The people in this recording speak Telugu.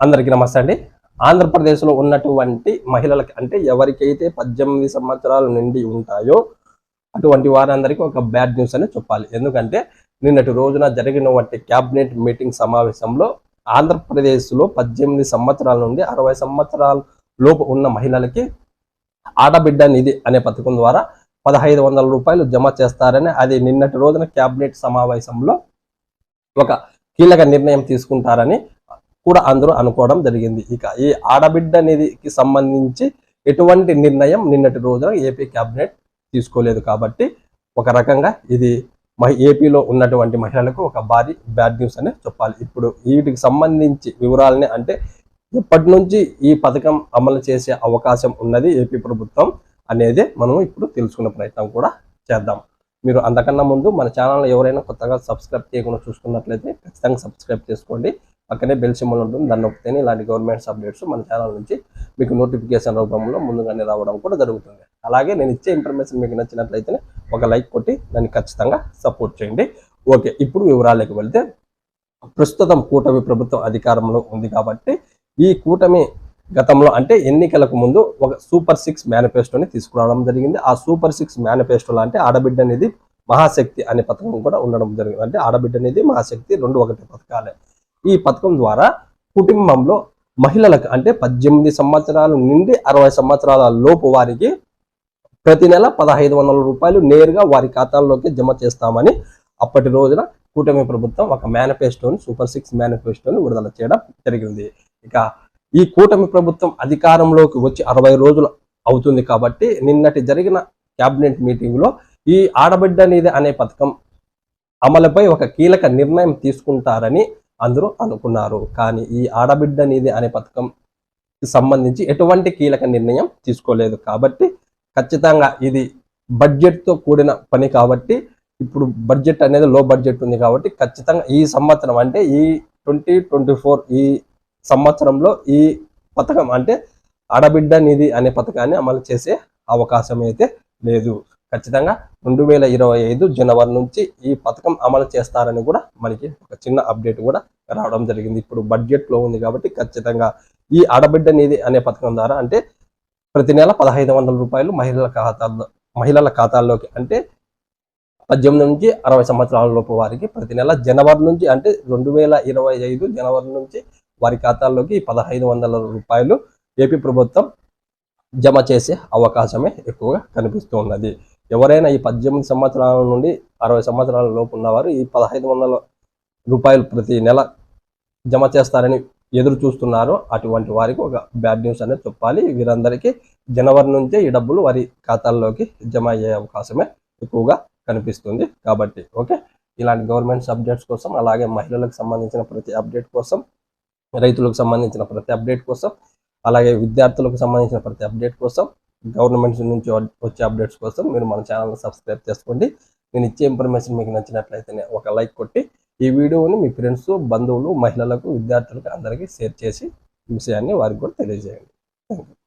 అందరికీ నమస్తే అండి. ఆంధ్రప్రదేశ్లో ఉన్నటువంటి మహిళలకి అంటే ఎవరికైతే పద్దెనిమిది సంవత్సరాలు నిండి ఉంటాయో అటువంటి వారందరికీ ఒక బ్యాడ్ న్యూస్ అని చెప్పాలి. ఎందుకంటే నిన్నటి రోజున జరిగినటువంటి క్యాబినెట్ మీటింగ్ సమావేశంలో ఆంధ్రప్రదేశ్లో పద్దెనిమిది సంవత్సరాల నుండి అరవై సంవత్సరాల లోపు ఉన్న మహిళలకి ఆడబిడ్డ నిధి అనే పథకం ద్వారా పదహైదు వందల రూపాయలు జమ చేస్తారని అది నిన్నటి రోజున క్యాబినెట్ సమావేశంలో ఒక కీలక నిర్ణయం తీసుకుంటారని కూడా అందరూ అనుకోవడం జరిగింది. ఇక ఈ ఆడబిడ్డ నిధికి సంబంధించి ఎటువంటి నిర్ణయం నిన్నటి రోజున ఏపీ క్యాబినెట్ తీసుకోలేదు కాబట్టి ఒక రకంగా ఇది మహి ఏపీలో ఉన్నటువంటి మహిళలకు ఒక భారీ బ్యాడ్ న్యూస్ అనే చెప్పాలి. ఇప్పుడు వీటికి సంబంధించి వివరాలని అంటే ఎప్పటి నుంచి ఈ పథకం అమలు చేసే అవకాశం ఉన్నది ఏపీ ప్రభుత్వం అనేది మనం ఇప్పుడు తెలుసుకునే ప్రయత్నం కూడా చేద్దాం. మీరు అంతకన్నా ముందు మన ఛానల్ ఎవరైనా కొత్తగా సబ్స్క్రైబ్ చేయకుండా చూసుకున్నట్లయితే ఖచ్చితంగా సబ్స్క్రైబ్ చేసుకోండి. పక్కనే బెల్ సింబల్ ఉంటుంది. దాన్ని నొక్కితేనే ఇలాంటి గవర్నమెంట్స్ అప్డేట్స్ మన ఛానల్ నుంచి మీకు నోటిఫికేషన్ రూపంలో ముందుగానే రావడం కూడా జరుగుతుంది. అలాగే నేను ఇచ్చే ఇన్ఫర్మేషన్ మీకు నచ్చినట్లయితేనే ఒక లైక్ కొట్టి దాన్ని ఖచ్చితంగా సపోర్ట్ చేయండి. ఓకే ఇప్పుడు వివరాలకు వెళ్తే ప్రస్తుతం కూటమి ప్రభుత్వం అధికారంలో ఉంది కాబట్టి ఈ కూటమి గతంలో అంటే ఎన్నికలకు ముందు ఒక సూపర్ సిక్స్ మేనిఫెస్టోని తీసుకురావడం జరిగింది. ఆ సూపర్ సిక్స్ మేనిఫెస్టోలో అంటే ఆడబిడ్డ అనేది మహాశక్తి అనే పథకం కూడా ఉండడం జరిగింది. అంటే ఆడబిడ్డ అనేది మహాశక్తి రెండు ఒకటి పథకాలే. ఈ పథకం ద్వారా కుటుంబంలో మహిళలకు అంటే పద్దెనిమిది సంవత్సరాల నుండి అరవై సంవత్సరాల లోపు వారికి ప్రతి నెల పదహైదు వందల రూపాయలు నేరుగా వారి ఖాతాల్లోకి జమ చేస్తామని అప్పటి రోజున కూటమి ప్రభుత్వం ఒక మేనిఫెస్టోని సూపర్ సిక్స్ మేనిఫెస్టోని విడుదల చేయడం జరిగింది. ఇక ఈ కూటమి ప్రభుత్వం అధికారంలోకి వచ్చి అరవై రోజులు అవుతుంది కాబట్టి నిన్నటి జరిగిన క్యాబినెట్ మీటింగ్లో ఈ ఆడబిడ్డ అనేది అనే పథకం అమలుపై ఒక కీలక నిర్ణయం తీసుకుంటారని అందరూ అనుకున్నారు. కానీ ఈ ఆడబిడ్డ నిధి అనే పథకం సంబంధించి ఎటువంటి కీలక నిర్ణయం తీసుకోలేదు. కాబట్టి ఖచ్చితంగా ఇది బడ్జెట్తో కూడిన పని కాబట్టి ఇప్పుడు బడ్జెట్ అనేది లో బడ్జెట్ ఉంది కాబట్టి ఖచ్చితంగా ఈ సంవత్సరం అంటే ఈ ట్వంటీ ట్వంటీ ఫోర్ ఈ సంవత్సరంలో ఈ పథకం అంటే ఆడబిడ్డ నిధి అనే పథకాన్ని అమలు చేసే అవకాశం అయితే లేదు. ఖచ్చితంగా రెండు వేల ఇరవై ఐదు జనవరి నుంచి ఈ పథకం అమలు చేస్తారని కూడా మనకి ఒక చిన్న అప్డేట్ కూడా రావడం జరిగింది. ఇప్పుడు బడ్జెట్లో ఉంది కాబట్టి ఖచ్చితంగా ఈ ఆడబిడ్డ నిధి అనే పథకం ద్వారా అంటే ప్రతి నెల పదహైదు వందల రూపాయలు మహిళల ఖాతాల్లో మహిళల ఖాతాల్లోకి అంటే పద్దెనిమిది నుంచి అరవై సంవత్సరాల లోపు వారికి ప్రతి నెల జనవరి నుంచి అంటే రెండు వేల ఇరవై ఐదు జనవరి నుంచి వారి ఖాతాల్లోకి పదహైదు వందల రూపాయలు ఏపీ ప్రభుత్వం జమ చేసే అవకాశమే ఎక్కువగా కనిపిస్తూ ఉన్నది. ఎవరైనా ఈ పద్దెనిమిది సంవత్సరాల నుండి అరవై సంవత్సరాల లోపు ఉన్నవారు ఈ పదహైదు వందల రూపాయలు ప్రతి నెల జమ చేస్తారని ఎదురు చూస్తున్నారు. అటువంటి వారికి ఒక బ్యాడ్ న్యూస్ అనేది చెప్పాలి. వీరందరికీ జనవరి నుంచే ఈ డబ్బులు వారి ఖాతాల్లోకి జమ అయ్యే అవకాశమే ఎక్కువగా కనిపిస్తుంది కాబట్టి ఓకే? ఇలాంటి గవర్నమెంట్ అప్డేట్స్ కోసం అలాగే మహిళలకు సంబంధించిన ప్రతి అప్డేట్ కోసం రైతులకు సంబంధించిన ప్రతి అప్డేట్ కోసం అలాగే విద్యార్థులకు సంబంధించిన ప్రతి అప్డేట్ కోసం గవర్నమెంట్ నుంచి వచ్చే అప్డేట్స్ కోసం మీరు మన ఛానల్ని సబ్స్క్రైబ్ చేసుకోండి. నేను ఇచ్చే ఇన్ఫర్మేషన్ మీకు నచ్చినట్లయితే ఒక లైక్ కొట్టి ఈ వీడియోని మీ ఫ్రెండ్స్ బంధువులు మహిళలకు విద్యార్థులకు అందరికీ షేర్ చేసి విషయాన్ని వారికి కూడా తెలియజేయండి. Thank you